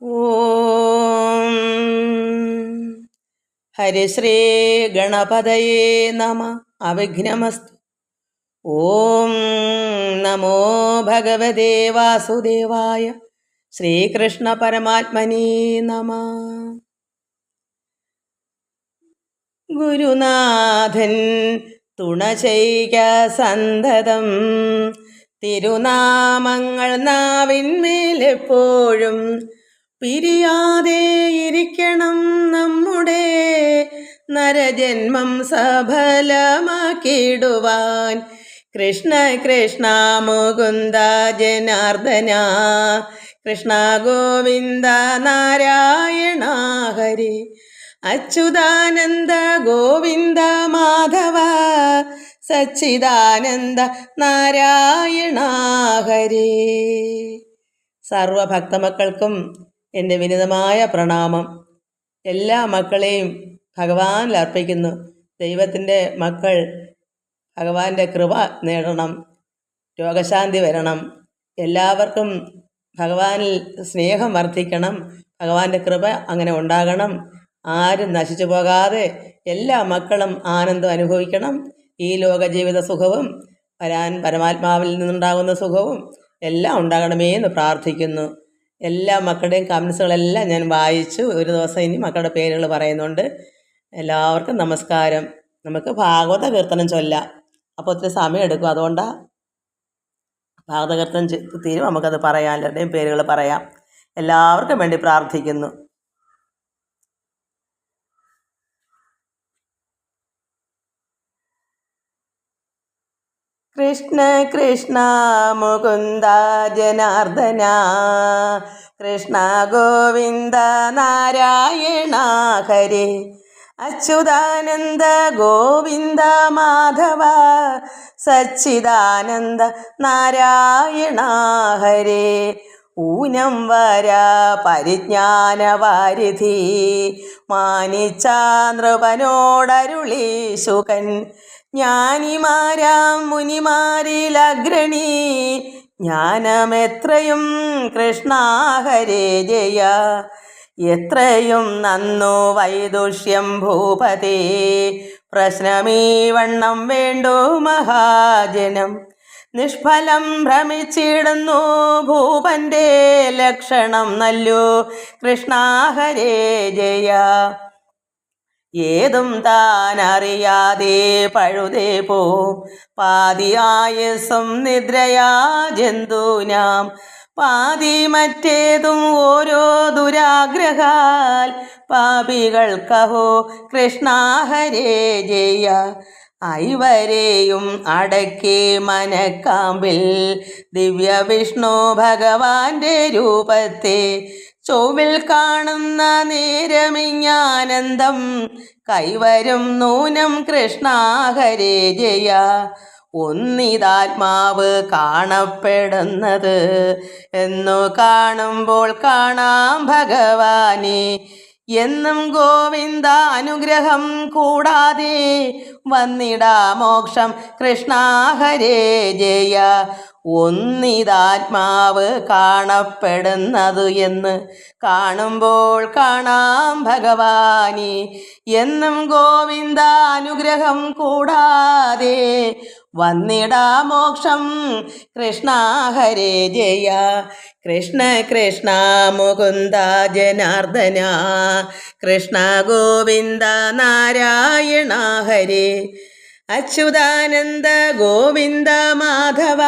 ഓം ഹരിശ്രീ ഗണപതയേ നമ അവിഘ്നമസ്തു ഓം നമോ ഭഗവതേ വാസുദേവായ ശ്രീകൃഷ്ണ പരമാത്മനീ നമ ഗുരുനാഥൻ തുണ ചെയ്ക സന്തതം തിരുനാമങ്ങൾ നാവിന്മേലെപ്പോഴും പിരിയാതെ ഇരിക്കണം നമ്മുടെ നരജന്മം സഫലമാക്കിടുവാൻ കൃഷ്ണ കൃഷ്ണ മുകുന്ദ ജനാർദ്ദന. കൃഷ്ണ ഗോവിന്ദ നാരായണ ഹരി. അച്യുതാനന്ദ ഗോവിന്ദ മാധവ. സച്ചിദാനന്ദ നാരായണ ഹരി. സർവഭക്തമക്കൾക്കും എന്റെ വിനിതമായ പ്രണാമം. എല്ലാ മക്കളെയും ഭഗവാനിൽ അർപ്പിക്കുന്നു. ദൈവത്തിന്റെ മക്കൾ ഭഗവാന്റെ കൃപ നേടണം. രോഗശാന്തി വരണം. എല്ലാവർക്കും ഭഗവാനിൽ സ്നേഹം വർദ്ധിക്കണം. ഭഗവാന്റെ കൃപ അങ്ങനെ ഉണ്ടാകണം. ആരും നശിച്ചു പോകാതെ എല്ലാ മക്കളും ആനന്ദം അനുഭവിക്കണം. ഈ ലോകജീവിത സുഖവും വരാൻ പരമാത്മാവിൽ നിന്നുണ്ടാകുന്ന സുഖവും എല്ലാം ഉണ്ടാകണമേ എന്ന് പ്രാർത്ഥിക്കുന്നു. എല്ലാ മക്കളുടെയും കമൻസുകളെല്ലാം ഞാൻ വായിച്ചു. ഒരു ദിവസം ഇനി മക്കളുടെ പേരുകൾ പറയുന്നുണ്ട്. എല്ലാവർക്കും നമസ്കാരം. നമുക്ക് ഭാഗവത കീർത്തനം ചൊല്ലാം. അപ്പോൾ ഒത്തിരി സമയം എടുക്കും. അതുകൊണ്ടാണ് ഭാഗവത കീർത്തനം തീരും. നമുക്കത് പറയാം. എല്ലാവരുടെയും പേരുകൾ പറയാം. എല്ലാവർക്കും വേണ്ടി പ്രാർത്ഥിക്കുന്നു. കൃഷ്ണ കൃഷ്ണ മുകുന്ദ ജനാർദ്ദന. കൃഷ്ണ ഗോവിന്ദ നാരായണ ഹരേ. അച്യുതാനന്ദ ഗോവിന്ദ മാധവ. സച്ചിദാനന്ദ നാരായണ ഹരേ. ഊനം വര പരിജ്ഞാനവാരിധി മാനിച്ച നൃപനോടരുളി ശുകൻ മുനിമാരിൽ അഗ്രണി. ജ്ഞാനമെത്രയും കൃഷ്ണ ഹരേ ജയ. എത്രയും നന്നു വൈദുഷ്യം ഭൂപതി. പ്രശ്നമീ വണ്ണം വേണ്ടു മഹാജനം. നിഷ്ഫലം ഭ്രമിച്ചിടുന്നു ഭൂപന്റെ ലക്ഷണം നല്ലു കൃഷ്ണാഹരേ ജയ. ഏതും താൻ അറിയാതെ പഴുതേ പോ. പാതിയായസം നിദ്രയാ ജന്തുനാം. പാതി മറ്റേതും ഓരോ ദുരാഗ്രഹാൽ. പാപികൾക്കഹോ കൃഷ്ണാഹരേ ജയ. ഐവരെയും അടക്കി മനക്കാമ്പിൽ ദിവ്യ വിഷ്ണു ഭഗവാന്റെ രൂപത്തെ ചൊവ്വിൽ കാണുന്ന നേരമിഞ്ഞാനന്ദം കൈവരും നൂനം കൃഷ്ണ ഹരേ ജയ. ഒന്നിതാത്മാവ് കാണപ്പെടുന്നത്. എന്നു കാണുമ്പോൾ കാണാം ഭഗവാനെ. എന്നും ഗോവിന്ദ അനുഗ്രഹം കൂടാതെ വന്നിടാ മോക്ഷം കൃഷ്ണ ജയ. ഒന്നിതാത്മാവ് കാണപ്പെടുന്നതു എന്ന് കാണുമ്പോൾ കാണാം ഭഗവാനെ. എന്നും ഗോവിന്ദ അനുഗ്രഹം കൂടാതെ വന്നിടാ മോക്ഷം. കൃഷ്ണ ഹരേ ജയ. കൃഷ്ണ കൃഷ്ണ മുകുന്ദ ജനാർദ്ദന. കൃഷ്ണ ഗോവിന്ദ നാരായണ ഹരേ. അച്യുതാനന്ദ ഗോവിന്ദ മാധവ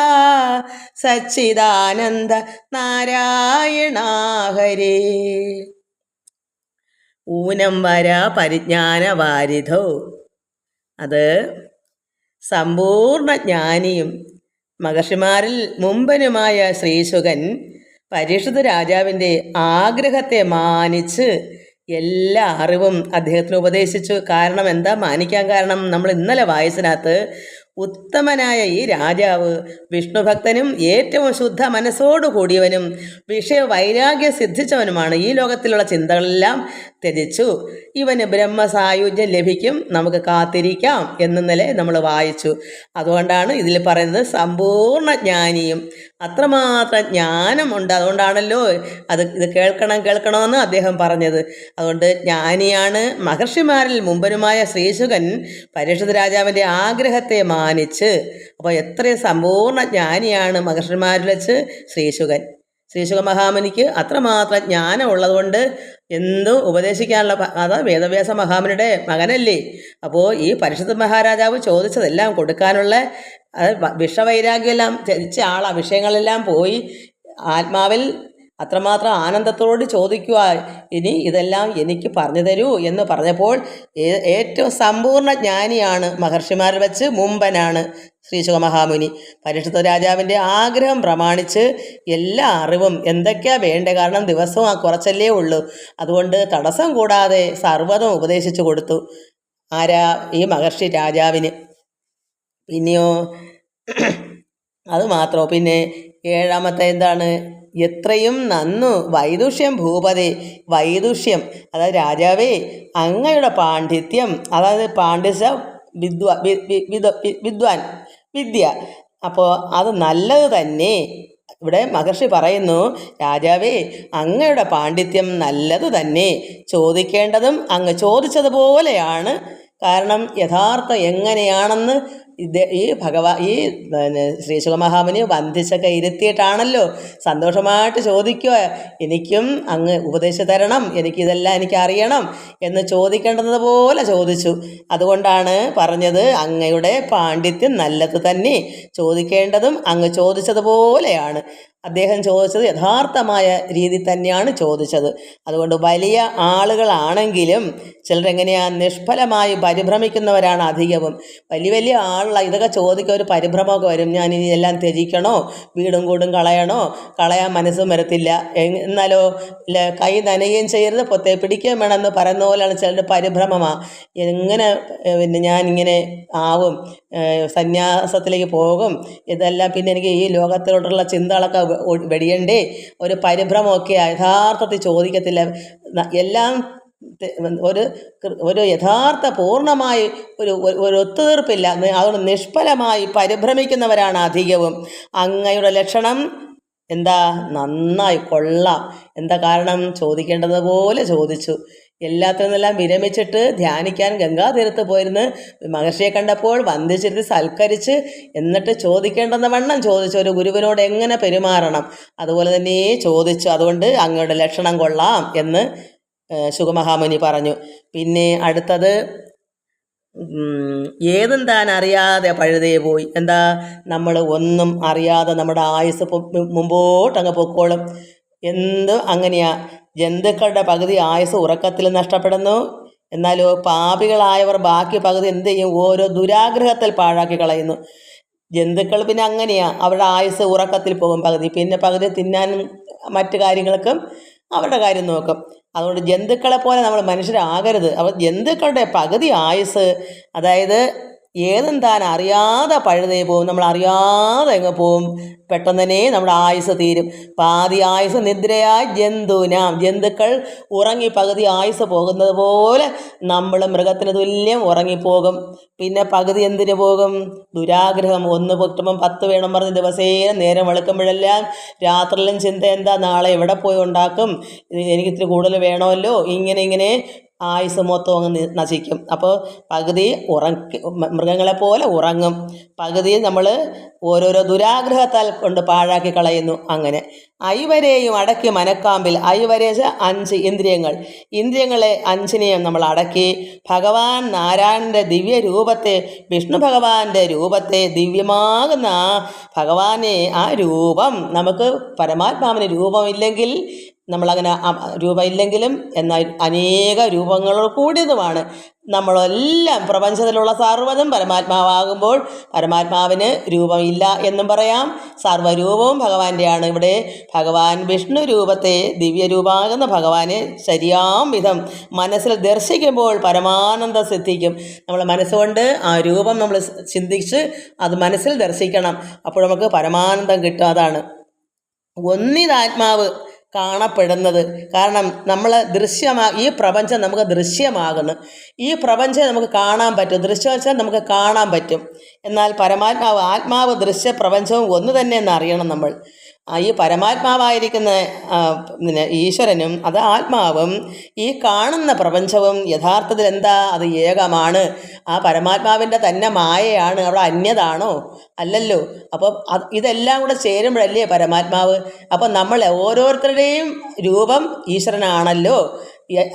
സച്ചിദാനന്ദ നാരായണ ഹരേ. ഊനം വര പരിജ്ഞാന വാരിധോ. അത് സമ്പൂർണ ജ്ഞാനിയും മഹർഷിമാരിൽ മുമ്പനുമായ ശ്രീശുകൻ പരീക്ഷിത രാജാവിന്റെ ആഗ്രഹത്തെ മാനിച്ച് എല്ലാ അറിവും അദ്ദേഹത്തിന് ഉപദേശിച്ചു. കാരണം എന്താ? മാനിക്കാൻ കാരണം നമ്മൾ ഇന്നലെ വായിച്ചതിനകത്ത് ഉത്തമനായ ഈ രാജാവ് വിഷ്ണുഭക്തനും ഏറ്റവും ശുദ്ധ മനസ്സോടു കൂടിയവനും വിഷയ വൈരാഗ്യം സിദ്ധിച്ചവനുമാണ് ഈ ലോകത്തിലുള്ള ചിന്തകളെല്ലാം ത്യജിച്ചു ഇവന് ബ്രഹ്മസായുജ്യം ലഭിക്കും. നമുക്ക് കാത്തിരിക്കാം എന്ന നില നമ്മൾ വായിച്ചു. അതുകൊണ്ടാണ് ഇതിൽ പറയുന്നത് സമ്പൂർണ ജ്ഞാനിയും അത്രമാത്രം ജ്ഞാനമുണ്ട് അതുകൊണ്ടാണല്ലോ അത് ഇത് കേൾക്കണം കേൾക്കണമെന്ന് അദ്ദേഹം പറഞ്ഞത്. അതുകൊണ്ട് ജ്ഞാനിയാണ്. മഹർഷിമാരിൽ മുമ്പനുമായ ശ്രീശുഖൻ പരീക്ഷിത് രാജാവിന്റെ ആഗ്രഹത്തെ മാനിച്ച് അപ്പോൾ എത്രയും സമ്പൂർണ ജ്ഞാനിയാണ് മഹർഷിമാരിൽ വെച്ച് ശ്രീശുകൻ ശ്രീശുക മഹാമുനിക്ക് അത്രമാത്രം ജ്ഞാനം ഉള്ളതുകൊണ്ട് എന്തും ഉപദേശിക്കാനുള്ള അതാ വേദവ്യാസ മഹാമുനിയുടെ മകനല്ലേ. അപ്പോൾ ഈ പരിശുദ്ധ മഹാരാജാവ് ചോദിച്ചതെല്ലാം കൊടുക്കാനുള്ള അത് വിഷവൈരാഗ്യമെല്ലാം ത്യജിച്ച ആളാ. വിഷയങ്ങളെല്ലാം പോയി ആത്മാവിൽ അത്രമാത്രം ആനന്ദത്തോട് ചോദിക്കുക ഇനി ഇതെല്ലാം എനിക്ക് പറഞ്ഞു തരൂ എന്ന് പറഞ്ഞപ്പോൾ ഏറ്റവും സമ്പൂർണ ജ്ഞാനിയാണ് മഹർഷിമാരിൽ വെച്ച് മുമ്പനാണ് ശ്രീശുഖ മഹാമുനി പരിഷത്ത് രാജാവിന്റെ ആഗ്രഹം പ്രമാണിച്ച് എല്ലാ അറിവും എന്തൊക്കെയാ വേണ്ടേ? കാരണം ദിവസവും ആ കുറച്ചല്ലേ ഉള്ളൂ. അതുകൊണ്ട് തടസ്സം കൂടാതെ സർവതും ഉപദേശിച്ചു കൊടുത്തു. ആരാ ഈ മഹർഷി രാജാവിന്? പിന്നെയോ? അത് മാത്രമോ പിന്നെ ഏഴാമത്തെ എന്താണ്? എത്രയും നന്നു വൈദുഷ്യം ഭൂപതി വൈദുഷ്യം. അതായത് രാജാവേ അങ്ങയുടെ പാണ്ഡിത്യം അതായത് പാണ്ഡിത്യ വിദ്വ- വിദ്വാൻ. വിദ്യ. അപ്പോൾ അത് നല്ലത് തന്നെ. ഇവിടെ മഹർഷി പറയുന്നു രാജാവേ അങ്ങയുടെ പാണ്ഡിത്യം നല്ലത് തന്നെ. ചോദിക്കേണ്ടതും അങ്ങ് ചോദിച്ചതുപോലെയാണ്. കാരണം യഥാർത്ഥം എങ്ങനെയാണെന്ന് ഇത് ഈ ഭഗവാ ഈ പിന്നെ ശ്രീ വന്ധിച്ചൊക്കെ ഇരുത്തിയിട്ടാണല്ലോ സന്തോഷമായിട്ട് ചോദിക്കുക. എനിക്കും അങ്ങ് ഉപദേശം തരണം എനിക്കിതെല്ലാം എനിക്ക് അറിയണം എന്ന് ചോദിക്കേണ്ടത് പോലെ ചോദിച്ചു. അതുകൊണ്ടാണ് പറഞ്ഞത് അങ്ങയുടെ പാണ്ഡിത്യം നല്ലത് തന്നെ. ചോദിക്കേണ്ടതും അങ്ങ് ചോദിച്ചതുപോലെയാണ്. അദ്ദേഹം ചോദിച്ചത് യഥാർത്ഥമായ രീതി തന്നെയാണ് ചോദിച്ചത്. അതുകൊണ്ട് വലിയ ആളുകളാണെങ്കിലും ചിലരെങ്ങനെയാ നിഷ്ഫലമായി പരിഭ്രമിക്കുന്നവരാണ് അധികവും. വലിയ വലിയ ആളുള്ള ഇതൊക്കെ ചോദിക്കുക ഒരു പരിഭ്രമമൊക്കെ വരും. ഞാൻ ഇനി എല്ലാം ത്യജിക്കണോ? വീടും കൂടും കളയണോ? കളയാൻ മനസ്സും വരത്തില്ല. എന്നാലോ കൈ നനയുകയും ചെയ്യരുത് പൊത്തെ പിടിക്കുകയും വേണമെന്ന് പറയുന്ന പോലെയാണ് ചിലരുടെ പരിഭ്രമമാണ് എങ്ങനെ പിന്നെ ഞാനിങ്ങനെ ആവും? സന്യാസത്തിലേക്ക് പോകും. ഇതെല്ലാം പിന്നെ എനിക്ക് ഈ ലോകത്തിലോട്ടുള്ള ചിന്തകളൊക്കെ വെടിയണ്ടേ. ഒരു പരിഭ്രമമൊക്കെ യഥാർത്ഥത്തിൽ ചോദിക്കത്തില്ല. എല്ലാം ഒരു ഒരു യഥാർത്ഥ പൂർണമായി ഒരു ഒരു- ഒത്തുതീർപ്പില്ല. അതുകൊണ്ട് നിഷ്ഫലമായി പരിഭ്രമിക്കുന്നവരാണ് അധികവും. അങ്ങയുടെ ലക്ഷണം എന്താ? നന്നായി കൊള്ളാം. എന്താ കാരണം? ചോദിക്കേണ്ടതുപോലെ ചോദിച്ചു. എല്ലാത്തിൽ നിന്നെല്ലാം വിരമിച്ചിട്ട് ധ്യാനിക്കാൻ ഗംഗാതീരത്ത് പോയിരുന്ന് മഹർഷിയെ കണ്ടപ്പോൾ വന്ദിച്ചിരുത്തി സൽക്കരിച്ച് എന്നിട്ട് ചോദിക്കേണ്ടെന്ന വണ്ണം ചോദിച്ചു ഒരു ഗുരുവിനോട് എങ്ങനെ പെരുമാറണം? അതുപോലെ തന്നെ ചോദിച്ചു. അതുകൊണ്ട് അങ്ങയുടെ ലക്ഷണം കൊള്ളാം എന്ന് ശുഖമഹാമുനി പറഞ്ഞു. പിന്നെ അടുത്തത് ഏതും താൻ അറിയാതെ പഴുതേ പോയി. എന്താ? നമ്മൾ ഒന്നും അറിയാതെ നമ്മുടെ ആയുസ് മുമ്പോട്ട് അങ്ങ് പൊക്കോളും. എന്ത് അങ്ങനെയാ? ജന്തുക്കളുടെ പകുതി ആയുസ് ഉറക്കത്തിൽ നഷ്ടപ്പെടുന്നു. എന്നാലോ പാപികളായവർ ബാക്കി പകുതി എന്ത് ചെയ്യും? ഓരോ ദുരാഗ്രഹത്തിൽ പാഴാക്കി കളയുന്നു. ജന്തുക്കൾ പിന്നെ അങ്ങനെയാണ് അവരുടെ ആയുസ് ഉറക്കത്തിൽ പോകും പകുതി. പിന്നെ പകുതി തിന്നാനും മറ്റു കാര്യങ്ങൾക്കും അവരുടെ കാര്യം നോക്കും. അതുകൊണ്ട് ജന്തുക്കളെ പോലെ നമ്മൾ മനുഷ്യരാകരുത്. അപ്പോൾ ജന്തുക്കളുടെ പകുതി ആയുസ് അതായത് ഏതും താൻ അറിയാതെ പഴുതേ പോകും നമ്മൾ അറിയാതെ എങ്ങ് പോവും. പെട്ടെന്ന് തന്നെ നമ്മുടെ ആയുസ് തീരും. പാതി ആയുസ് നിദ്രയായി ജന്തുനാം ജന്തുക്കൾ ഉറങ്ങി പകുതി ആയുസ് പോകുന്നത് പോലെ നമ്മൾ മൃഗത്തിന് തുല്യം ഉറങ്ങിപ്പോകും. പിന്നെ പകുതി എന്തിന് പോകും? ദുരാഗ്രഹം. ഒന്ന് പൊട്ടുമ്പം പത്ത് വേണം പറഞ്ഞ് ദിവസേന നേരം വെളുക്കുമ്പോഴെല്ലാം രാത്രിയിലും ചിന്ത എന്താ? നാളെ എവിടെ പോയി ഉണ്ടാക്കും? എനിക്കിത്തിരി കൂടുതൽ വേണമല്ലോ? ഇങ്ങനെ ഇങ്ങനെ ആയുസ് മൊത്തം അങ്ങ് നശിക്കും. അപ്പോൾ പകുതി ഉറക്കി മൃഗങ്ങളെ പോലെ ഉറങ്ങും. പകുതി നമ്മൾ ഓരോരോ ദുരാഗ്രഹത്താൽ കൊണ്ട് പാഴാക്കി കളയുന്നു അങ്ങനെ. ഐവരെയും അടക്കി മനക്കാമ്പിൽ. ഐവരെ അഞ്ച് ഇന്ദ്രിയങ്ങൾ. ഇന്ദ്രിയങ്ങളെ അഞ്ചിനെയും നമ്മൾ അടക്കി ഭഗവാൻ നാരായണന്റെ ദിവ്യ രൂപത്തെ വിഷ്ണു ഭഗവാന്റെ രൂപത്തെ ദിവ്യമാകുന്ന ഭഗവാനെ ആ രൂപം. നമുക്ക് പരമാത്മാവിന് രൂപമില്ലെങ്കിൽ നമ്മളങ്ങനെ രൂപമില്ലെങ്കിലും എന്നാൽ അനേക രൂപങ്ങളോട് കൂടിയതുമാണ്. നമ്മളെല്ലാം പ്രപഞ്ചത്തിലുള്ള സർവതും പരമാത്മാവാകുമ്പോൾ പരമാത്മാവിന് രൂപമില്ല എന്നും പറയാം. സർവരൂപവും ഭഗവാന്റെയാണ്. ഇവിടെ ഭഗവാൻ വിഷ്ണു രൂപത്തെ ദിവ്യരൂപാകുന്ന ഭഗവാനെ ശരിയാം വിധം മനസ്സിൽ ദർശിക്കുമ്പോൾ പരമാനന്ദ സിദ്ധിക്കും. നമ്മൾ മനസ്സുകൊണ്ട് ആ രൂപം നമ്മൾ ചിന്തിച്ച് അത് മനസ്സിൽ ദർശിക്കണം. അപ്പോൾ നമുക്ക് പരമാനന്ദം കിട്ടും. അതാണ്. ഒന്നിതാത്മാവ് കാണപ്പെടുന്നത്. കാരണം നമ്മൾ ദൃശ്യമാ ഈ പ്രപഞ്ചം നമുക്ക് ദൃശ്യമാകുന്നു. ഈ പ്രപഞ്ചം നമുക്ക് കാണാൻ പറ്റും. ദൃശ്യം നമുക്ക് കാണാൻ പറ്റും. എന്നാൽ പരമാത്മാവ് ആത്മാവ് ദൃശ്യ പ്രപഞ്ചവും ഒന്ന് തന്നെ എന്ന് അറിയണം നമ്മൾ. ഈ പരമാത്മാവായിരിക്കുന്ന പിന്നെ ഈശ്വരനും അത് ആത്മാവും ഈ കാണുന്ന പ്രപഞ്ചവും യഥാർത്ഥത്തിൽ എന്താ? അത് ഏകമാണ്. ആ പരമാത്മാവിന്റെ തന്നെ മായയാണ് അവിടെ അന്യതാണോ? അല്ലല്ലോ. അപ്പോൾ ഇതെല്ലാം കൂടെ ചേരുമ്പോഴല്ലേ പരമാത്മാവ്? അപ്പോൾ നമ്മൾ ഓരോരുത്തരുടെയും രൂപം ഈശ്വരനാണല്ലോ.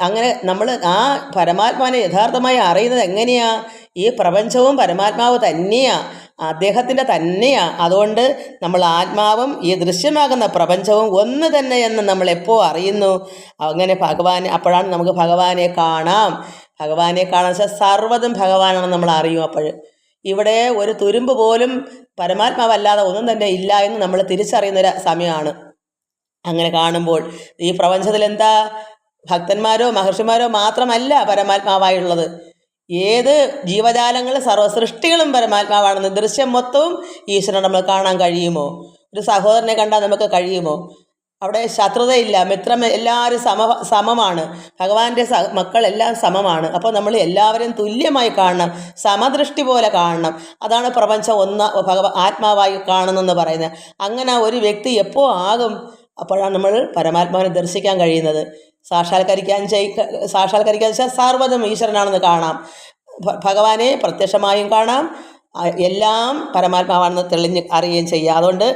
അങ്ങനെ നമ്മൾ ആ പരമാത്മാവിനെ യഥാർത്ഥമായി അറിയുന്നത് എങ്ങനെയാണ് ഈ പ്രപഞ്ചവും പരമാത്മാവ് തന്നെയാ. അദ്ദേഹത്തിന്റെ തന്നെയാണ് അതുകൊണ്ട് നമ്മൾ ആത്മാവും ഈ ദൃശ്യമാകുന്ന പ്രപഞ്ചവും ഒന്ന് തന്നെ എന്ന് നമ്മൾ എപ്പോൾ അറിയുന്നു? അങ്ങനെ ഭഗവാൻ അപ്പോഴാണ് നമുക്ക് ഭഗവാനെ കാണാം. ഭഗവാനെ കാണാൻ വെച്ചാൽ സർവതും ഭഗവാനാണെന്ന് നമ്മൾ അറിയും അപ്പോൾ. ഇവിടെ ഒരു തുരുമ്പ് പോലും പരമാത്മാവല്ലാതെ ഒന്നും തന്നെ ഇല്ല എന്ന് നമ്മൾ തിരിച്ചറിയുന്നൊരു സമയമാണ്. അങ്ങനെ കാണുമ്പോൾ ഈ പ്രപഞ്ചത്തിൽ എന്താ? ഭക്തന്മാരോ മഹർഷിമാരോ മാത്രമല്ല പരമാത്മാവായുള്ളത്. ഏത് ജീവജാലങ്ങൾ സർവസൃഷ്ടികളും പരമാത്മാവാണെന്ന് ദൃശ്യം മൊത്തവും ഈശ്വരനെ നമ്മൾ കാണാൻ കഴിയുമോ? ഒരു സഹോദരനെ കണ്ടാൽ നമുക്ക് കഴിയുമോ? അവിടെ ശത്രുതയില്ല മിത്രം എല്ലാവരും സമ സമമാണ്. ഭഗവാന്റെ സ മക്കളെല്ലാം സമമാണ്. അപ്പോൾ നമ്മൾ എല്ലാവരും തുല്യമായി കാണണം സമദൃഷ്ടി പോലെ കാണണം. അതാണ് പ്രപഞ്ചം ഒന്ന് ഭഗവ ആത്മാവായി കാണുന്നെന്ന് പറയുന്നത്. അങ്ങനെ ഒരു വ്യക്തി എപ്പോൾ ആകും അപ്പോഴാണ് നമ്മൾ പരമാത്മാവിനെ ദർശിക്കാൻ കഴിയുന്നത്. സാക്ഷാത്കരിക്കാൻ ചെയ് സാക്ഷാത്കരിക്കാൻ വെച്ചാൽ സാർവതം ഈശ്വരനാണെന്ന് കാണാം. ഭഗവാനെ പ്രത്യക്ഷമായും കാണാം. എല്ലാം പരമാത്മാവാണെന്ന് തെളിഞ്ഞ് അറിയുകയും ചെയ്യുക അതുകൊണ്ട്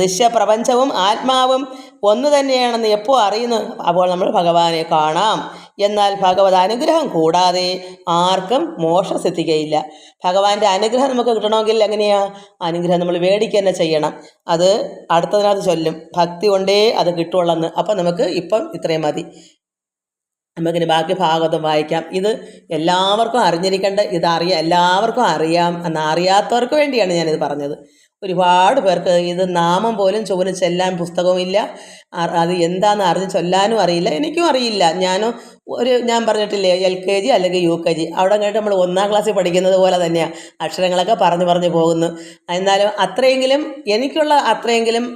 ദൃശ്യ പ്രപഞ്ചവും ആത്മാവും ഒന്ന് തന്നെയാണെന്ന് എപ്പോൾ അറിയുന്നു അപ്പോൾ നമ്മൾ ഭഗവാനെ കാണാം. എന്നാൽ ഭഗവത് അനുഗ്രഹം കൂടാതെ ആർക്കും മോക്ഷം സിദ്ധിക്കുകയില്ല ഭഗവാന്റെ അനുഗ്രഹം നമുക്ക് കിട്ടണമെങ്കിൽ എങ്ങനെയാ? അനുഗ്രഹം നമ്മൾ മേടിക്കുക തന്നെ ചെയ്യണം. അത് അടുത്തതിനകത്ത് ചൊല്ലും. ഭക്തി കൊണ്ടേ അത് കിട്ടുള്ളന്ന് അപ്പം നമുക്ക് ഇപ്പം ഇത്രയും മതി. നമുക്കിനി ബാക്കി ഭാഗവതം വായിക്കാം. ഇത് എല്ലാവർക്കും അറിഞ്ഞിരിക്കേണ്ട ഇതറിയാം എല്ലാവർക്കും അറിയാം എന്നറിയാത്തവർക്ക് വേണ്ടിയാണ് ഞാനിത് പറഞ്ഞത്. ഒരുപാട് പേർക്ക് ഇത് നാമം പോലും ചുവന് ചെല്ലാൻ പുസ്തകവുമില്ല. അത് എന്താണെന്ന് അറിഞ്ഞ് ചൊല്ലാനും അറിയില്ല. എനിക്കും അറിയില്ല. ഞാനും ഒരു ഞാൻ പറഞ്ഞിട്ടില്ലേ എൽ കെ ജി അല്ലെങ്കിൽ യു കെ ജി. അവിടെ കഴിഞ്ഞിട്ട് നമ്മൾ ഒന്നാം ക്ലാസ്സിൽ പഠിക്കുന്നത് പോലെ തന്നെയാണ് അക്ഷരങ്ങളൊക്കെ പറഞ്ഞു പറഞ്ഞു പോകുന്നു. എന്നാലും അത്രയെങ്കിലും എനിക്കുള്ള അത്രയെങ്കിലും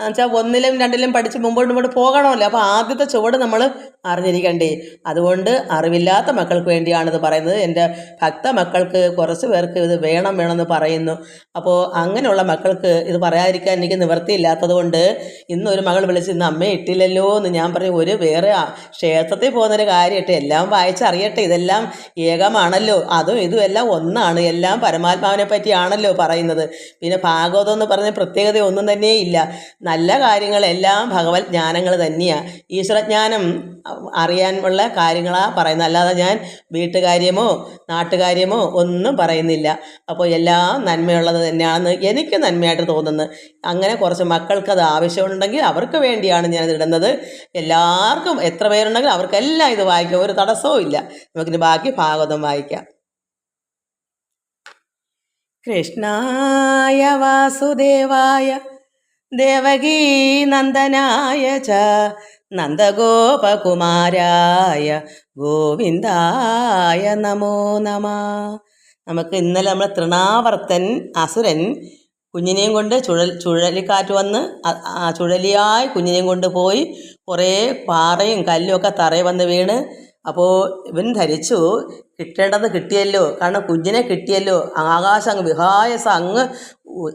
എന്നുവെച്ചാൽ ഒന്നിലും രണ്ടിലും പഠിച്ച് മുമ്പോട്ട് മുമ്പോട്ട് പോകണമല്ലോ. അപ്പോൾ ആദ്യത്തെ ചുവട് നമ്മൾ അറിഞ്ഞിരിക്കണ്ടേ. അതുകൊണ്ട് അറിവില്ലാത്ത മക്കൾക്ക് വേണ്ടിയാണിത് പറയുന്നത്. എന്റെ ഭക്ത മക്കൾക്ക് കുറച്ച് പേർക്ക് ഇത് വേണം വേണമെന്ന് പറയുന്നു. അപ്പോൾ അങ്ങനെയുള്ള മക്കൾക്ക് ഇത് പറയാതിരിക്കാൻ എനിക്ക് നിവൃത്തിയില്ലാത്തത് കൊണ്ട് ഇന്നൊരു മകൾ വിളിച്ച് ഇന്ന് അമ്മ ഇട്ടില്ലല്ലോ എന്ന് ഞാൻ പറഞ്ഞു ഒരു വേറെ ക്ഷേത്രത്തിൽ പോകുന്നൊരു കാര്യമായിട്ട് എല്ലാം വായിച്ചറിയട്ടെ. ഇതെല്ലാം ഏകമാണല്ലോ. അതും ഇതും എല്ലാം ഒന്നാണ്. എല്ലാം പരമാത്മാവിനെ പറ്റിയാണല്ലോ പറയുന്നത്. പിന്നെ ഭാഗവതം എന്ന് പറഞ്ഞ പ്രത്യേകത ഒന്നും തന്നെ ഇല്ല നല്ല കാര്യങ്ങളെല്ലാം ഭഗവത് ജ്ഞാനങ്ങൾ തന്നെയാണ് ഈശ്വരജ്ഞാനം അറിയാനുള്ള കാര്യങ്ങളാണ് പറയുന്നത്. അല്ലാതെ ഞാൻ വീട്ടുകാര്യമോ നാട്ടുകാര്യമോ ഒന്നും പറയുന്നില്ല. അപ്പോൾ എല്ലാം നന്മയുള്ളത് തന്നെയാണെന്ന് എനിക്ക് നന്മയായിട്ട് തോന്നുന്നത് അങ്ങനെ കുറച്ച് മക്കൾക്ക് അത് ആവശ്യമുണ്ടെങ്കിൽ അവർക്ക് വേണ്ടിയാണ് ഞാനത് ഇടുന്നത്. എല്ലാവർക്കും എത്ര പേരുണ്ടെങ്കിലും അവർക്കെല്ലാം ഇത് വായിക്കാം. ഒരു തടസ്സവും ഇല്ല. നമുക്കിനി ബാക്കി ഭാഗവതം വായിക്കാം. കൃഷ്ണായ വാസുദേവായ ദേവകീ നന്ദനായ ച നന്ദഗോപകുമാരായ ഗോവിന്ദായ നമോ നമ. നമുക്ക് ഇന്നലെ നമ്മൾ തൃണാവർത്തൻ അസുരൻ കുഞ്ഞിനെയും കൊണ്ട് ചുഴൽ ചുഴലിക്കാറ്റ് വന്ന് ചുഴലിയായി കുഞ്ഞിനെയും കൊണ്ട് പോയി കുറേ പാറയും കല്ലും ഒക്കെ തറയിൽ വന്ന് വീണ് അപ്പോൾ ഇവൻ ധരിച്ചു കിട്ടേണ്ടത് കിട്ടിയല്ലോ കാരണം കുഞ്ഞിനെ കിട്ടിയല്ലോ. ആകാശം അങ്ങ് വിഹായസം അങ്ങ്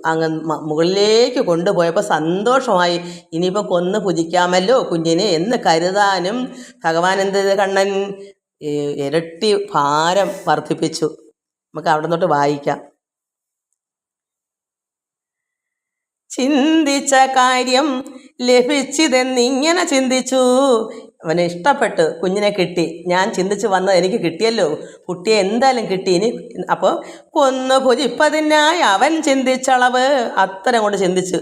അങ്ങ് മുകളിലേക്ക് കൊണ്ടുപോയപ്പോൾ സന്തോഷമായി. ഇനിയിപ്പോൾ കൊന്ന് പുജിക്കാമല്ലോ കുഞ്ഞിനെ എന്ന് കരുതാനും ഭഗവാൻ എന്ത് കണ്ണൻ? ഇരട്ടി ഭാരം വർദ്ധിപ്പിച്ചു. നമുക്ക് അവിടെ തൊട്ട് വായിക്കാം. ചിന്തിച്ച കാര്യം ലഭിച്ചതെന്നിങ്ങനെ ചിന്തിച്ചു. അവന് ഇഷ്ടപ്പെട്ട് കുഞ്ഞിനെ കിട്ടി. ഞാൻ ചിന്തിച്ച് വന്നത് എനിക്ക് കിട്ടിയല്ലോ. കുട്ടിയെ എന്തായാലും കിട്ടി. ഇനി അപ്പോൾ കൊന്നു ഭുജിപ്പതിനായി അവൻ ചിന്തിച്ചളവ്. അത്തരം കൊണ്ട് ചിന്തിച്ചു.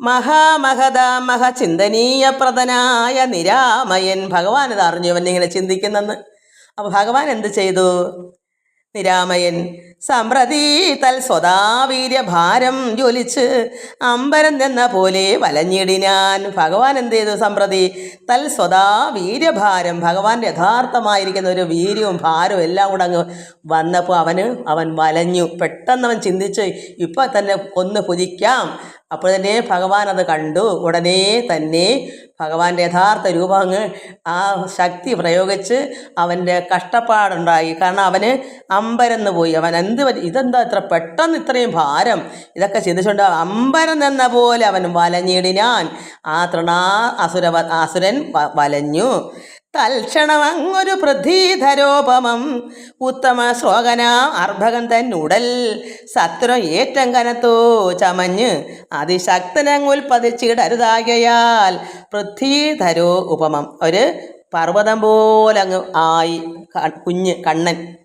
മഹാമഹത മഹചിന്തനീയപ്രദനായ നിരാമയൻ ഭഗവാൻ ഇത് അറിഞ്ഞു അവൻ ഇങ്ങനെ ചിന്തിക്കുന്നെന്ന്. അപ്പോൾ ഭഗവാൻ എന്ത് ചെയ്തു? നിരാമയൻ. സമ്പ്രതി തൽ സ്വതാവീര്യഭാരം ജ്വലിച്ച് അമ്പരം എന്ന പോലെ വലഞ്ഞിടിനാൻ. ഭഗവാൻ എന്ത് ചെയ്തു സമ്പ്രതി? തൽ സ്വതാ വീര്യഭാരം ഭഗവാന്റെ യഥാർത്ഥമായിരിക്കുന്ന ഒരു വീര്യവും ഭാരവും എല്ലാം കൂടെ അങ്ങ് വന്നപ്പോൾ അവന് അവൻ വലഞ്ഞു. പെട്ടെന്ന് അവൻ ചിന്തിച്ച് ഇപ്പം തന്നെ കൊന്ന് പുതിക്കാം അപ്പോൾ തന്നെ ഭഗവാൻ അത് കണ്ടു. ഉടനെ തന്നെ ഭഗവാന്റെ യഥാർത്ഥ രൂപം അങ്ങ് ആ ശക്തി പ്രയോഗിച്ച് അവന്റെ കഷ്ടപ്പാടുണ്ടായി. കാരണം അവന് അമ്പരന്ന് പോയി. അവൻ എന്ത് ഇതെന്താ ഇത്ര പെട്ടെന്ന് ഇത്രയും ഭാരം? ഇതൊക്കെ ചിന്തിച്ചുകൊണ്ട് അമ്പരം എന്ന പോലെ അവൻ വലഞ്ഞിടിനാൻ ആ തൃണാ അസുര അസുരൻ വലഞ്ഞു. തൽക്ഷണം അങ്ങൊരു പൃഥ്വീധരോപമം ഉത്തമ ശ്ലോകന അർഭകൻ തന്നുടൽ. സത്രം ഏറ്റം കനത്തോ ചമഞ്ഞ് അതിശക്തനങ്ങുൽപ്പതിച്ചിടരുതാകയാൽ പൃഥ്വീധരോ ഉപമം. ഒരു പർവതം പോലെ അങ്ങ് ആയി കുഞ്ഞ് കണ്ണൻ.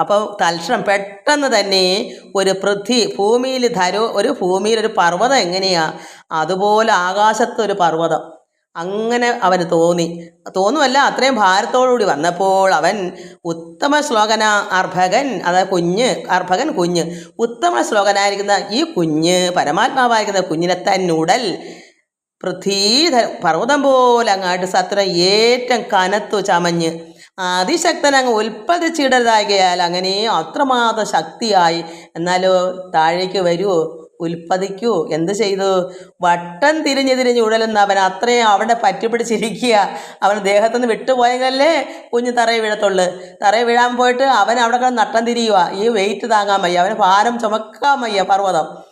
അപ്പോൾ തൽക്ഷണം പെട്ടെന്ന് തന്നെ ഒരു പൃഥ്വി ഭൂമിയിൽ ധരോ ഒരു ഭൂമിയിൽ ഒരു പർവതം എങ്ങനെയാ? അതുപോലെ ആകാശത്തൊരു പർവതം. അങ്ങനെ അവന് തോന്നി. തോന്നുമല്ല അത്രയും ഭാരത്തോടുകൂടി വന്നപ്പോൾ അവൻ ഉത്തമ ശ്ലോകന അർഭകൻ അതായത് കുഞ്ഞ് അർഭകൻ കുഞ്ഞ്. ഉത്തമ ശ്ലോകനായിരിക്കുന്ന ഈ കുഞ്ഞ് പരമാത്മാവായിരിക്കുന്ന കുഞ്ഞിനെ തന്നുടൽ പൃഥ്വീധ പർവതം പോലെ അങ്ങാട്ട് സത്രം ഏറ്റവും കനത്തു ചമഞ്ഞ്. അതിശക്തൻ അങ്ങ് ഉൽപ്പതിച്ചിടതാകിയാൽ അങ്ങനെ അത്രമാത്രം ശക്തിയായി. എന്നാലോ താഴേക്ക് വരുമോ ഉൽപ്പതിക്കൂ. എന്ത് ചെയ്തു? വട്ടം തിരിഞ്ഞ് തിരിഞ്ഞ് ഉഴലുന്ന. അവൻ അത്രയും അവിടെ പറ്റി പിടിച്ചിരിക്കുക അവൻ ദേഹത്തുനിന്ന് വിട്ടുപോയെങ്കിലല്ലേ കുഞ്ഞ് തറയെ വീഴത്തുള്ളു. തറയെ വീഴാൻ പോയിട്ട് അവൻ അവിടെ കിടന്ന് നട്ടം തിരിയുക ഈ വെയിറ്റ് താങ്ങാൻ വയ്യ. അവന് ഭാരം ചുമക്കാൻ വയ്യ പർവതം.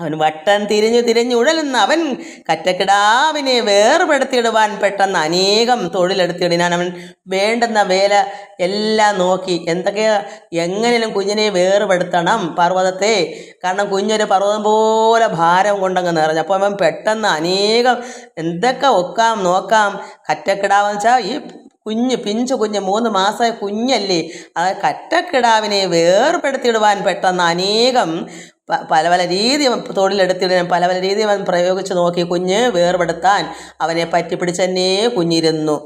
അവൻ വട്ടം തിരിഞ്ഞു തിരിഞ്ഞു ഉഴലുന്ന അവൻ കറ്റക്കിടാവിനെ വേർപെടുത്തിയിടുവാൻ പെട്ടെന്ന് അനേകം തൊഴിലെടുത്തിടാൻ അവൻ വേണ്ടുന്ന വേല എല്ലാം നോക്കി. എന്തൊക്കെ എങ്ങനെയും കുഞ്ഞിനെ വേർപെടുത്തണം പർവതത്തെ. കാരണം കുഞ്ഞൊരു പർവതം പോലെ ഭാരം കൊണ്ടങ്ങ് നിറഞ്ഞു. അപ്പോൾ അവൻ പെട്ടെന്ന് അനേകം എന്തൊക്കെ ഒക്കാം നോക്കാം. കറ്റക്കിടാവെന്ന് വെച്ചാൽ ഈ കുഞ്ഞ് പിഞ്ചു കുഞ്ഞ് മൂന്ന് മാസമായ കുഞ്ഞല്ലേ. ആ കറ്റക്കിടാവിനെ വേർപെടുത്തിയിടുവാൻ പെട്ടെന്ന് അനേകം പല പല രീതി തൊഴിലെടുത്തിടാൻ പല പല രീതി അവൻ പ്രയോഗിച്ച് നോക്കി കുഞ്ഞ് വേർപെടുത്താൻ അവനെ പറ്റിപ്പിടിച്ച് തന്നെ കുഞ്ഞിരുന്നു.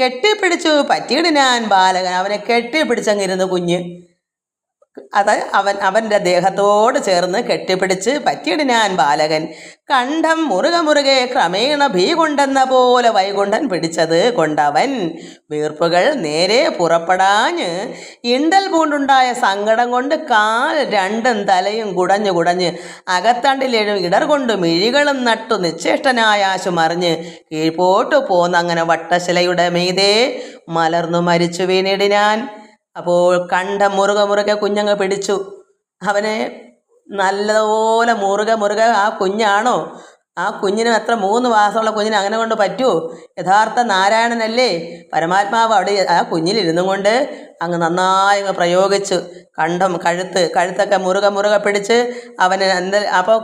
കെട്ടിപ്പിടിച്ചു പറ്റിയിടിനാൻ ബാലകൻ അവനെ കെട്ടിപ്പിടിച്ചങ്ങിരുന്നു കുഞ്ഞ്. അത് അവൻ അവന്റെ ദേഹത്തോട് ചേർന്ന് കെട്ടിപ്പിടിച്ച് പറ്റിയിടിനാൻ ബാലകൻ. കണ്ഠം മുറുകെ മുറുകെ ക്രമേണ ഭീ കൊണ്ടെന്ന പോലെ വൈകുണ്ഠൻ പിടിച്ചത് കൊണ്ടവൻ. വീർപ്പുകൾ നേരെ പുറപ്പെടാഞ്ഞ് ഇണ്ടൽ പൂണ്ടുണ്ടായ സങ്കടം കൊണ്ട് കാൽ രണ്ടും തലയും കുടഞ്ഞു കുടഞ്ഞ് അകത്തണ്ടിലേഴും ഇടർ കൊണ്ട് മിഴികളും നട്ടു നിശ്ചേഷ്ടനായ ആശു മറിഞ്ഞ് കീഴ്പോട്ടു പോന്നങ്ങനെ വട്ടശിലയുടെ മീതേ മലർന്നു മരിച്ചു വീണിടിനാൻ. അപ്പോൾ കണ്ട മുറുക മുറുകെ കുഞ്ഞങ്ങ് പിടിച്ചു. അവനെ നല്ലതുപോലെ മുറുകെ മുറുകെ ആ കുഞ്ഞാണോ? ആ കുഞ്ഞിന് എത്ര മൂന്ന് മാസമുള്ള കുഞ്ഞിന് അങ്ങനെ കൊണ്ട് പറ്റൂ? യഥാർത്ഥ നാരായണനല്ലേ? പരമാത്മാവ് അവിടെ ആ കുഞ്ഞിലിരുന്നും കൊണ്ട് അങ്ങ് നന്നായി പ്രയോഗിച്ചു. കണ്ടം കഴുത്ത് കഴുത്തൊക്കെ മുറുകെ മുറുകെ പിടിച്ച് അവന് അപ്പോൾ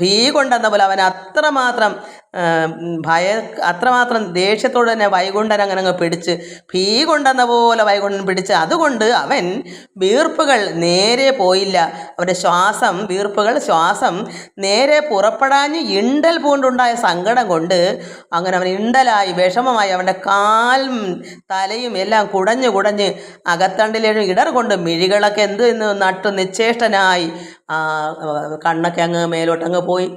ഭീ കൊണ്ടെന്ന പോലെ അവൻ അത്രമാത്രം ഭയ അത്രമാത്രം ദേഷ്യത്തോട് തന്നെ വൈകുണ്ഠൻ അങ്ങനെ അങ്ങ് പിടിച്ച് ഭീ കൊണ്ടെന്ന പോലെ വൈകുണ്ഠൻ പിടിച്ച് അതുകൊണ്ട് അവൻ വീർപ്പുകൾ നേരെ പോയില്ല. അവന്റെ ശ്വാസം വീർപ്പുകൾ ശ്വാസം നേരെ പുറപ്പെടാഞ്ഞ് ഇണ്ടൽ പൂണ്ടുണ്ടായ സങ്കടം കൊണ്ട് അങ്ങനെ അവൻ ഇണ്ടലായി. വിഷമമായി അവന്റെ കാലും തലയും എല്ലാം കുടഞ്ഞു കുടഞ്ഞ് അകത്തണ്ടിലേഴും ഇടർ കൊണ്ട് മിഴികളൊക്കെ എന്ത് എന്ന് നട്ടു നിശ്ചേഷ്ടനായി. കണ്ണൊക്കെ അങ്ങ് മേലോട്ടങ്ങ് പോയി.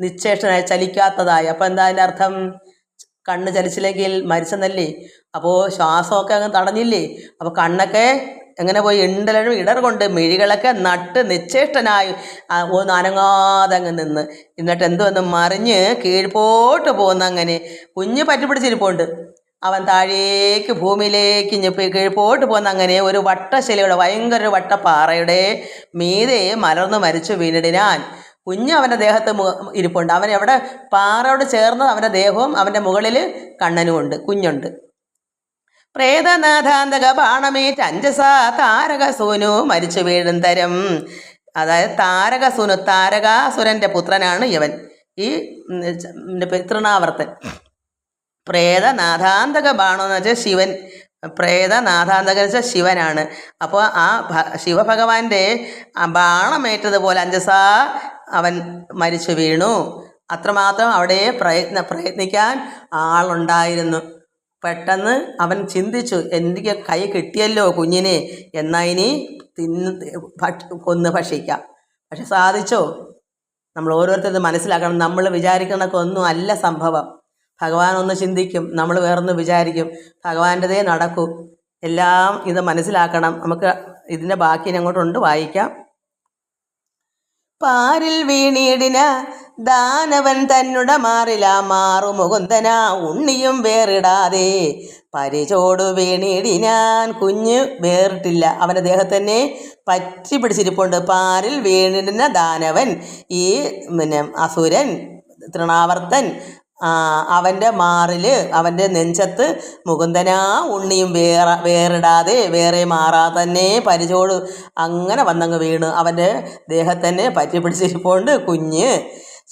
നിശ്ചേഷ്ടനായി ചലിക്കാത്തതായി. അപ്പോൾ എന്താ അതിന്റെ അർത്ഥം? കണ്ണ് ചലിച്ചില്ലെങ്കിൽ മരിച്ചെന്നല്ലേ? അപ്പോൾ ശ്വാസമൊക്കെ അങ്ങ് തടഞ്ഞില്ലേ? അപ്പോൾ കണ്ണൊക്കെ എങ്ങനെ പോയി? ഇണ്ടലും ഇടർ കൊണ്ട് മിഴികളൊക്കെ നട്ട് നിശ്ചേഷ്ടനായി ഒന്ന് അനങ്ങാതെ അങ്ങ് നിന്ന്. എന്നിട്ട് എന്തുവന്ന് മറിഞ്ഞ് കീഴ്പോട്ട് പോകുന്ന അങ്ങനെ കുഞ്ഞ് പറ്റിപ്പിടിച്ചിരിപ്പുണ്ട്. അവൻ താഴേക്ക് ഭൂമിയിലേക്ക് ഞെപ്പി കീഴ്പോട്ട് പോകുന്ന അങ്ങനെ ഒരു വട്ടശിലയുടെ ഭയങ്കര ഒരു വട്ടപ്പാറയുടെ മീതെ മലർന്നു മരിച്ചു വീണിടിനാൻ. കുഞ്ഞ് അവന്റെ ദേഹത്ത് ഇരിപ്പുണ്ട്. അവൻ എവിടെ? പാറയോട് ചേർന്ന് അവന്റെ ദേഹവും അവന്റെ മുകളിൽ കണ്ണനും ഉണ്ട് കുഞ്ഞുണ്ട്. പ്രേതനാഥാന്തക ബാണമേറ്റ് അഞ്ചസാ താരകസൂനു മരിച്ചു വീഴും തരം. അതായത് താരകസൂനു താരകാസുരന്റെ പുത്രനാണ് ഇവൻ. ഈ തൃണാവർത്തൻ പ്രേതനാഥാന്തക ബാണമെന്ന് വെച്ചാൽ ശിവൻ. പ്രേതനാഥാന്തകൻ നാഥാന്തകരിച്ച ശിവനാണ്. അപ്പോൾ ആ ശിവഭഗവാന്റെ ബാണമേറ്റതുപോലെ അഞ്ചസാ അവൻ മരിച്ചു വീണു. അത്രമാത്രം അവിടെ പ്രയത്ന പ്രയത്നിക്കാൻ ആളുണ്ടായിരുന്നു. പെട്ടെന്ന് അവൻ ചിന്തിച്ചു എനിക്ക് കൈ കിട്ടിയല്ലോ കുഞ്ഞിനെ എന്നാ ഇനി തിന്ന് കൊന്ന് ഭക്ഷിക്കാം. പക്ഷെ സാധിച്ചോ? നമ്മൾ ഓരോരുത്തരും മനസ്സിലാക്കണം. നമ്മൾ വിചാരിക്കുന്നതൊക്കെ ഒന്നും അല്ല സംഭവം. ഭഗവാൻ ഒന്ന് ചിന്തിക്കും നമ്മൾ വേറൊന്ന് വിചാരിക്കും ഭഗവാന്റെതേ നടക്കൂ. എല്ലാം ഇത് മനസ്സിലാക്കണം. നമുക്ക് ഇതിന്റെ ബാക്കി ഞങ്ങോട്ടുണ്ട് വായിക്കാം. പാരിൽ വീണീടിന ദാനവൻ തന്നുട മാറില മാറു മുകുന്ദന ഉണ്ണിയും വേറിടാതെ. പരിചോട് വീണീടിനാൻ കുഞ്ഞ് വേറിട്ടില്ല. അവന്റെ ദേഹത്തന്നെ പറ്റി പിടിച്ചിരിപ്പുണ്ട്. പാരിൽ വീണിടുന്ന ദാനവൻ ഈ പിന്നെ അസുരൻ തൃണാവർത്തൻ അവന്റെ മാറിൽ അവന്റെ നെഞ്ചത്ത് മുകുന്ദനാ ഉണ്ണിയും വേറെ വേറിടാതെ വേറെ മാറാതെ തന്നെ പരിചോട് അങ്ങനെ വന്നങ്ങ് വീണ്. അവന്റെ ദേഹത്തന്നെ പറ്റി പിടിച്ചിരിപ്പോണ്ട് കുഞ്ഞ്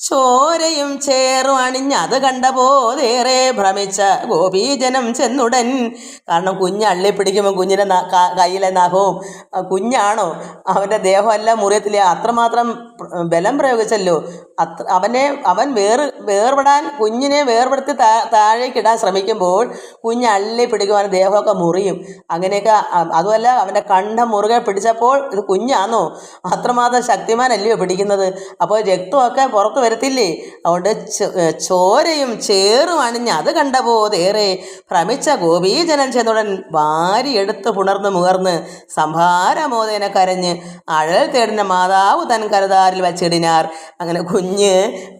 ചോരയും ചേറും അണിഞ്ഞ് അത് കണ്ടപോതേറെ ഭ്രമിച്ച ഗോപീജനം ചെന്നുടൻ. കാരണം കുഞ്ഞ് അള്ളി പിടിക്കുമ്പോൾ കുഞ്ഞിന്റെ കയ്യിലെ നഖവും കുഞ്ഞാണോ? അവന്റെ ദേഹമെല്ലാം മുറിയത്തില്ല? അത്രമാത്രം ബലം പ്രയോഗിച്ചല്ലോ. അത്ര അവനെ അവൻ വേർ വേർപെടാൻ കുഞ്ഞിനെ വേർപെടുത്തി താ താഴേക്കിടാൻ ശ്രമിക്കുമ്പോൾ കുഞ്ഞ് അള്ളി പിടിക്കും അവന്റെ ദേഹമൊക്കെ മുറിയും. അങ്ങനെയൊക്കെ അതുമല്ല അവന്റെ കണ്ഠം മുറുകെ പിടിച്ചപ്പോൾ ഇത് കുഞ്ഞാണോ അത്രമാത്രം ശക്തിമാനല്ലയോ പിടിക്കുന്നത്? അപ്പോൾ രക്തമൊക്കെ പുറത്ത് വരത്തില്ലേ? അതുകൊണ്ട് ചോരയും ചേറും അണിഞ്ഞ് അത് കണ്ടപോതേറെ ഭ്രമിച്ച ഗോപീജനം ചെന്നുടൻ വാരിയെടുത്ത് പുണർന്ന് മുകർന്ന് സംഭാരമോദേന കരഞ്ഞ് അഴൽ തേടുന്ന മാതാവ് തൻ കരുതാരിൽ വച്ചിടിനാർ അങ്ങനെ കുഞ്ഞ്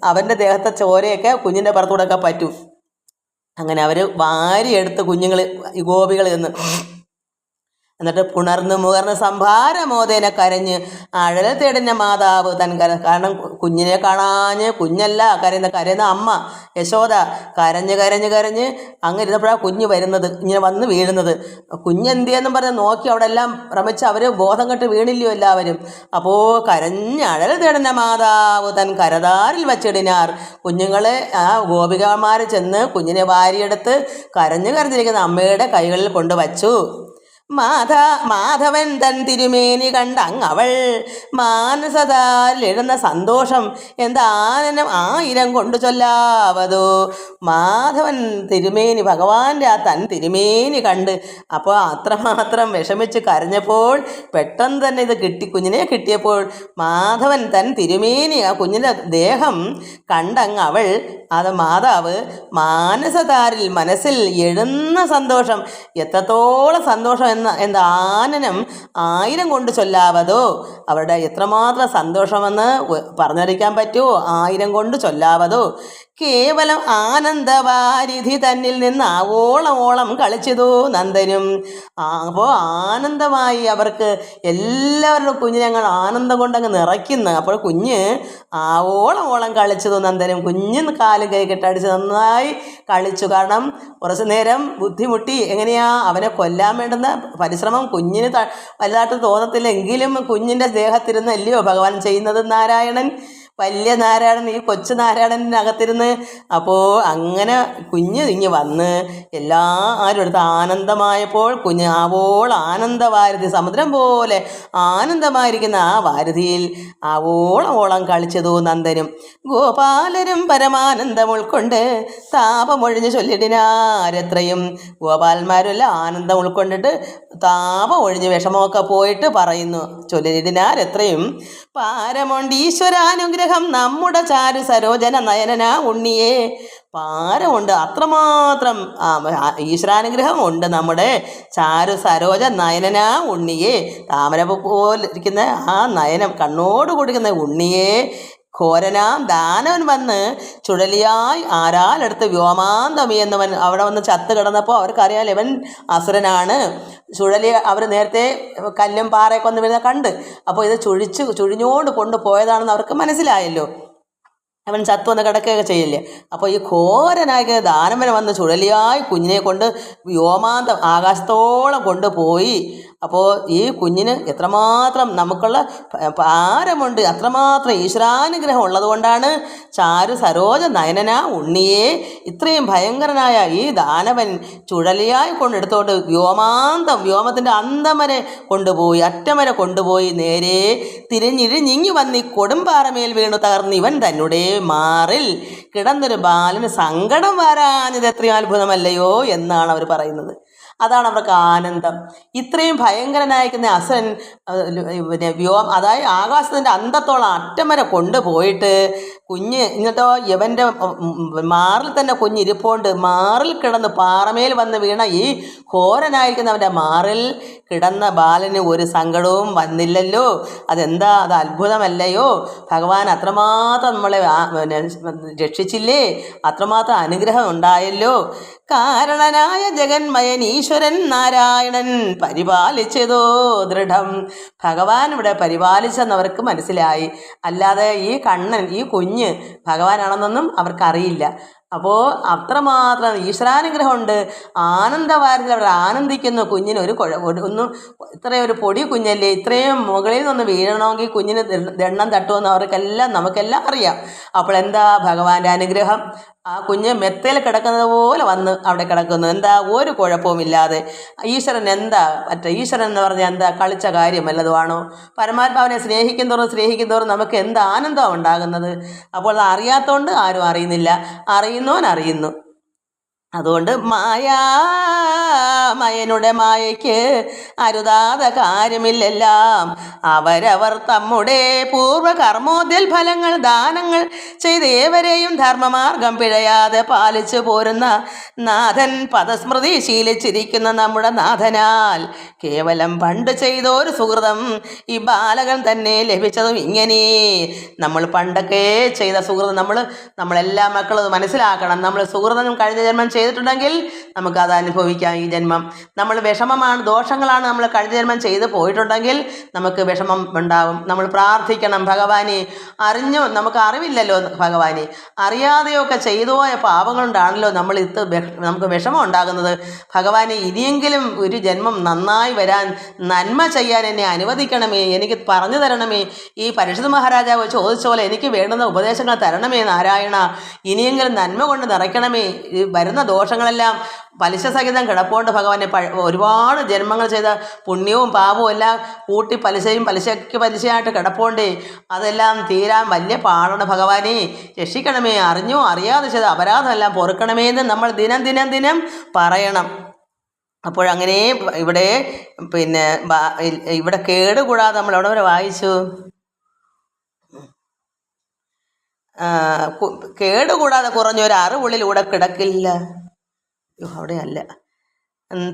അവന്റെ ദേഹത്തെ ചോരയൊക്കെ കുഞ്ഞിന്റെ പുറത്തൂടെയൊക്കെ പറ്റും. അങ്ങനെ അവർ വാരിയെടുത്ത് കുഞ്ഞുങ്ങൾ ഗോപികൾ എന്ന് എന്നിട്ട് പുണർന്ന് മുകർന്ന് സംഭാരമോദേന കരഞ്ഞ് അഴല തേടുന്ന മാതാവ് തൻ കര കാരണം കുഞ്ഞിനെ കാണാഞ്ഞ് കുഞ്ഞല്ല കരയുന്ന കരയുന്ന അമ്മ യശോദ കരഞ്ഞ് കരഞ്ഞ് കരഞ്ഞ് അങ്ങ് ഇരുന്നപ്പോഴാണ് കുഞ്ഞ് വരുന്നത്. ഇങ്ങനെ വന്ന് വീഴുന്നത്. കുഞ്ഞെന്തിയെന്നും പറഞ്ഞ് നോക്കി അവിടെ എല്ലാം ഭ്രമിച്ച് അവർ ബോധം കെട്ട് വീണില്ലയോ എല്ലാവരും. അപ്പോൾ കരഞ്ഞ് അഴല തേടുന്ന മാതാവ് തൻ കരതാറിൽ വച്ചിടിനാർ. കുഞ്ഞുങ്ങളെ ആ ഗോപികമാർ ചെന്ന് കുഞ്ഞിനെ വാരിയെടുത്ത് കരഞ്ഞ് കരഞ്ഞിരിക്കുന്ന അമ്മയുടെ കൈകളിൽ കൊണ്ടുവച്ചു. മാധ മാധവൻ തൻ തിരുമേനി കണ്ട അങ്ങവൾ മാനസതാലിടുന്ന സന്തോഷം എന്താനനം ആയിരം കൊണ്ടു ചൊല്ലാവതോ. മാധവൻ തിരുമേനി ഭഗവാന്റെ ആ തൻ തിരുമേനി കണ്ട് അപ്പോൾ അത്രമാത്രം വിഷമിച്ച് കരഞ്ഞപ്പോൾ പെട്ടെന്ന് തന്നെ ഇത് കിട്ടി കുഞ്ഞിനെ കിട്ടിയപ്പോൾ മാധവൻ തൻ തിരുമേനി ആ കുഞ്ഞിന്റെ ദേഹം കണ്ടങ്ങവൾ. അത് മാതാവ് മാനസതാരിൽ മനസ്സിൽ എഴുന്ന സന്തോഷം എത്രത്തോളം സന്തോഷം എന്ന എന്താ ആനനം ആയിരം കൊണ്ട് ചൊല്ലാവതോ? അവരുടെ എത്രമാത്രം സന്തോഷമെന്ന് പറഞ്ഞറിയിക്കാൻ പറ്റുമോ ആയിരം കൊണ്ട് ചൊല്ലാവതോ? കേവലം ആനന്ദവാരിധി തന്നിൽ നിന്ന് ആവോളം ഓളം കളിച്ചതോ നന്ദനും. അപ്പോൾ ആനന്ദമായി അവർക്ക് എല്ലാവരുടെ കുഞ്ഞിനങ്ങൾ ആനന്ദം കൊണ്ടങ്ങ് നിറയ്ക്കുന്നു. അപ്പോൾ കുഞ്ഞ് ആവോളം ഓളം കളിച്ചതോ നന്ദനും. കുഞ്ഞിന് കാലും കൈ കെട്ടടിച്ച് നന്നായി കളിച്ചു. കാരണം കുറച്ച് നേരം ബുദ്ധിമുട്ടി എങ്ങനെയാ അവനെ കൊല്ലാൻ വേണ്ടുന്ന പരിശ്രമം കുഞ്ഞിന് വലുതായിട്ട് തോന്നത്തില്ലെങ്കിലും കുഞ്ഞിന്റെ ദേഹത്തിരുന്നല്ലയോ ഭഗവാൻ ചെയ്യുന്നത് നാരായണൻ? വലിയ നാരായണൻ ഈ കൊച്ചു നാരായണനകത്തിരുന്ന് അപ്പോൾ അങ്ങനെ കുഞ്ഞ് ഇങ്ങ് വന്ന് എല്ലാവരും എടുത്ത് ആനന്ദമായപ്പോൾ കുഞ്ഞ് ആവോൾ ആനന്ദവാരതി സമുദ്രം പോലെ ആനന്ദമായിരിക്കുന്ന ആ വാരതിയിൽ ആവോളം ഓളം കളിച്ചതു നന്ദനും. ഗോപാലരും പരമാനന്ദം ഉൾക്കൊണ്ട് താപമൊഴിഞ്ഞ് ചൊല്ലിടിനാരെത്രയും ഗോപാലന്മാരെല്ലാം ആനന്ദം ഉൾക്കൊണ്ടിട്ട് താപം ഒഴിഞ്ഞ് വിഷമമൊക്കെ പോയിട്ട് പറയുന്നു ചൊല്ലിടിനാരെത്രയും പാരമുണ്ട് ഈശ്വരാനുഗ്രഹം നമ്മുടെ ചാരു സരോജന നയനന ഉണ്ണിയെ. പാരമുണ്ട് അത്രമാത്രം ഈശ്വരാനുഗ്രഹം ഉണ്ട് നമ്മുടെ ചാരു സരോജ നയനന ഉണ്ണിയെ. താമര പോലെ ഇരിക്കുന്ന ആ നയനം കണ്ണോട് കൊടുക്കുന്ന ഉണ്ണിയെ. ഘോരനാം ദാനവൻ വന്ന് ചുഴലിയായി ആരാലെടുത്ത് വ്യോമാന്തമി എന്നവൻ അവിടെ വന്ന് ചത്ത് കിടന്നപ്പോൾ അവർക്കറിയാലോ ഇവൻ അസുരനാണ്. ചുഴലി അവർ നേരത്തെ കല്ലും പാറയൊക്കെ ഒന്ന് വരുന്ന കണ്ട്. അപ്പോൾ ഇത് ചുഴിച്ച് ചുഴിഞ്ഞോണ്ട് കൊണ്ടുപോയതാണെന്ന് അവർക്ക് മനസ്സിലായല്ലോ. അവൻ ചത്തു വന്ന് കിടക്കുകയൊക്കെ ചെയ്യില്ലേ. അപ്പോൾ ഈ ഘോരനായ ദാനവൻ വന്ന് ചുഴലിയായി കുഞ്ഞിനെ കൊണ്ട് വ്യോമാന്തം ആകാശത്തോളം കൊണ്ടുപോയി. അപ്പോൾ ഈ കുഞ്ഞിന് എത്രമാത്രം നമുക്കുള്ള ഭാരമുണ്ട് അത്രമാത്രം ഈശ്വരാനുഗ്രഹം ഉള്ളതുകൊണ്ടാണ് ചാരു സരോജ നയനന ഉണ്ണിയെ ഇത്രയും ഭയങ്കരനായ ഈ ദാനവൻ ചുഴലിയായി കൊണ്ടെടുത്തോണ്ട് വ്യോമാന്തം വ്യോമത്തിന്റെ അന്തം വരെ കൊണ്ടുപോയി അറ്റം വരെ കൊണ്ടുപോയി നേരെ തിരിഞ്ഞിഴിഞ്ഞിങ്ങി വന്ന് കൊടുമ്പാറമേൽ വീണു തകർന്ന് ഇവൻ തന്നെ മാറിൽ. കിടന്നൊരു ബാലന് സങ്കടം വരാഞ്ഞത് എത്രയും അത്ഭുതമല്ലയോ എന്നാണ് അവർ പറയുന്നത്. അതാണ് അവർക്ക് ആനന്ദം. ഇത്രയും ഭയങ്കരനായിരിക്കുന്ന അസൻ പിന്നെ വ്യോം അതായത് ആകാശത്തിന്റെ അന്തത്തോളം അറ്റം വരെ കൊണ്ടുപോയിട്ട് കുഞ്ഞ് എന്നിട്ടോ ഇവന്റെ മാറിൽ തന്നെ കുഞ്ഞ് ഇരിപ്പോണ്ട്. മാറിൽ കിടന്ന് പാറമേൽ വന്ന് വീണ ഈ ഘോരനായിരിക്കുന്നവന്റെ മാറിൽ കിടന്ന ബാലന് ഒരു സങ്കടവും വന്നില്ലല്ലോ. അതെന്താ? അത് അത്ഭുതമല്ലയോ? ഭഗവാൻ അത്രമാത്രം നമ്മളെ രക്ഷിച്ചില്ലേ? അത്രമാത്രം അനുഗ്രഹം ഉണ്ടായല്ലോ. കാരണനായ ജഗന്മയൻ ഈശ്വരൻ നാരായണൻ പരിപാലിച്ചതോ ദൃഢം. ഭഗവാൻ ഇവിടെ പരിപാലിച്ചെന്നവർക്ക് മനസ്സിലായി. അല്ലാതെ ഈ കണ്ണൻ ഈ കുഞ്ഞ് ഭഗവാനാണെന്നൊന്നും അവർക്കറിയില്ല. അപ്പോൾ അത്രമാത്രം ഈശ്വരാനുഗ്രഹമുണ്ട്. ആനന്ദവാരത്തിൽ അവർ ആനന്ദിക്കുന്നു. കുഞ്ഞിന് ഒരു കുഴ ഒന്നും ഇത്രയും ഒരു പൊടി കുഞ്ഞല്ലേ? ഇത്രയും മുകളിൽ നിന്ന് വീഴണമെങ്കിൽ കുഞ്ഞിന് ദണ്ണം തട്ടുമെന്ന് അവർക്കെല്ലാം നമുക്കെല്ലാം അറിയാം. അപ്പോൾ എന്താ ഭഗവാന്റെ അനുഗ്രഹം? ആ കുഞ്ഞ് മെത്തയിൽ കിടക്കുന്നത് പോലെ വന്ന് അവിടെ കിടക്കുന്നു. എന്താ? ഒരു കുഴപ്പവുമില്ലാതെ. ഈശ്വരൻ എന്താ? മറ്റേ ഈശ്വരൻ എന്ന് പറഞ്ഞാൽ എന്താ? കളിച്ച കാര്യം വല്ലതുമാണോ? പരമാത്മാവിനെ സ്നേഹിക്കുന്നതോറും സ്നേഹിക്കുന്നതോറും നമുക്ക് എന്ത് ആനന്ദമാണ് ഉണ്ടാകുന്നത്? അപ്പോൾ അത് അറിയാത്തതുകൊണ്ട് ആരും അറിയുന്നില്ല. അറിയുന്നവൻ അറിയുന്നു. അതുകൊണ്ട് മായാമയനുടെ മായയ്ക്ക് അരുതാത കാര്യമില്ലെല്ലാം. അവരവർ തമ്മുടെ പൂർവ കർമ്മോദ്യൽ ഫലങ്ങൾ ദാനങ്ങൾ ചെയ്ത് ഏവരെയും ധർമ്മമാർഗം പിഴയാതെ പാലിച്ചു പോരുന്ന നാഥൻ പദസ്മൃതി ശീലിച്ചിരിക്കുന്ന നമ്മുടെ നാഥനാൽ. കേവലം പണ്ട് ചെയ്ത ഒരു സുഹൃതം ഈ ബാലകൻ തന്നെ ലഭിച്ചതും ഇങ്ങനെ. നമ്മൾ പണ്ടൊക്കെ ചെയ്ത സുഹൃതം നമ്മൾ നമ്മളെല്ലാ മക്കളും മനസ്സിലാക്കണം. നമ്മൾ സുഹൃതം കഴിഞ്ഞ ജന്മം ചെയ്തിട്ടുണ്ടെങ്കിൽ നമുക്കത് അനുഭവിക്കാം ഈ ജന്മം. നമ്മൾ വിഷമമാണ് ദോഷങ്ങളാണ് നമ്മൾ കഴിഞ്ഞ ജന്മം ചെയ്ത് പോയിട്ടുണ്ടെങ്കിൽ നമുക്ക് വിഷമം ഉണ്ടാവും. നമ്മൾ പ്രാർത്ഥിക്കണം ഭഗവാനെ അറിഞ്ഞോ? നമുക്ക് അറിവില്ലല്ലോ ഭഗവാനെ. അറിയാതെയൊക്കെ ചെയ്തു പോയ പാപങ്ങളുണ്ടാണല്ലോ നമ്മൾ ഇത് നമുക്ക് വിഷമം ഉണ്ടാകുന്നത്. ഭഗവാനെ ഇനിയെങ്കിലും ഒരു ജന്മം നന്നായി വരാൻ നന്മ ചെയ്യാൻ എന്നെ അനുവദിക്കണമേ എനിക്ക് പറഞ്ഞു തരണമേ. ഈ പരിശുദ്ധ മഹാരാജാവ് ചോദിച്ച പോലെ എനിക്ക് വേണ്ടുന്ന ഉപദേശങ്ങൾ തരണമേ നാരായണ. ഇനിയെങ്കിലും നന്മ കൊണ്ട് നിറയ്ക്കണമേ. വരുന്ന ദോഷങ്ങളെല്ലാം പലിശ സഹിതം കിടപ്പുണ്ട് ഭഗവാനെ. ഒരുപാട് ജന്മങ്ങൾ ചെയ്ത പുണ്യവും പാപവും എല്ലാം കൂട്ടി പലിശയും പലിശയ്ക്ക് പലിശയായിട്ട് കിടപ്പുണ്ട്. അതെല്ലാം തീരാൻ വലിയ പാടാണ് ഭഗവാനെ. രക്ഷിക്കണമേ അറിഞ്ഞോ അറിയാതെ ചെയ്ത അപരാധമെല്ലാം പൊറുക്കണമേ എന്ന് നമ്മൾ ദിനം ദിനം ദിനം പറയണം. അപ്പോഴങ്ങനെ ഇവിടെ പിന്നെ ഇവിടെ കേടുകൂടാതെ നമ്മൾ എവിടെ വരെ വായിച്ചു? കേടുകൂടാതെ കുറഞ്ഞൊരു അറിവുള്ളിലൂടെ കിടക്കില്ല. അവിടെയല്ല.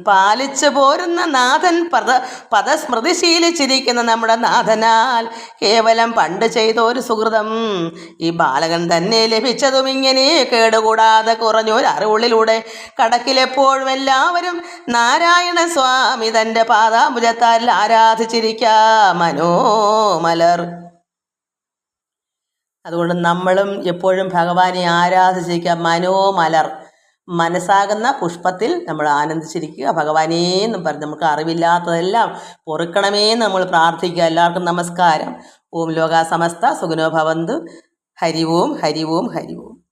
പാലിച്ചു പോരുന്ന നാഥൻ പദ പദസ്മൃതി ശീലിച്ചിരിക്കുന്ന നമ്മുടെ നാഥനാൽ കേവലം പണ്ട് ചെയ്ത ഒരു സുഹൃതം. ഈ ബാലകൻ തന്നെ ലഭിച്ചതും ഇങ്ങനെ കേടുകൂടാതെ കുറഞ്ഞൊരു അറിവുള്ളിലൂടെ കടക്കിലെപ്പോഴും എല്ലാവരും നാരായണ സ്വാമി തന്റെ പാദാംബുജത്താൽ ആരാധിച്ചിരിക്കാം മനോമലർ അതുകൊണ്ട് നമ്മളും എപ്പോഴും ഭഗവാനെ ആരാധിച്ചിരിക്കുക മനോമലർ മനസ്സാകുന്ന പുഷ്പത്തിൽ നമ്മൾ ആനന്ദിച്ചിരിക്കുക. ഭഗവാനേ എന്നും പറഞ്ഞ് നമുക്ക് അറിവില്ലാത്തതെല്ലാം പൊറുക്കണമേ എന്ന് നമ്മൾ പ്രാർത്ഥിക്കുക. എല്ലാവർക്കും നമസ്കാരം. ഓം ലോക സമസ്ത സുഖനോ ഭവന്തു. ഹരി ഓം ഹരി ഓം ഹരി ഓം.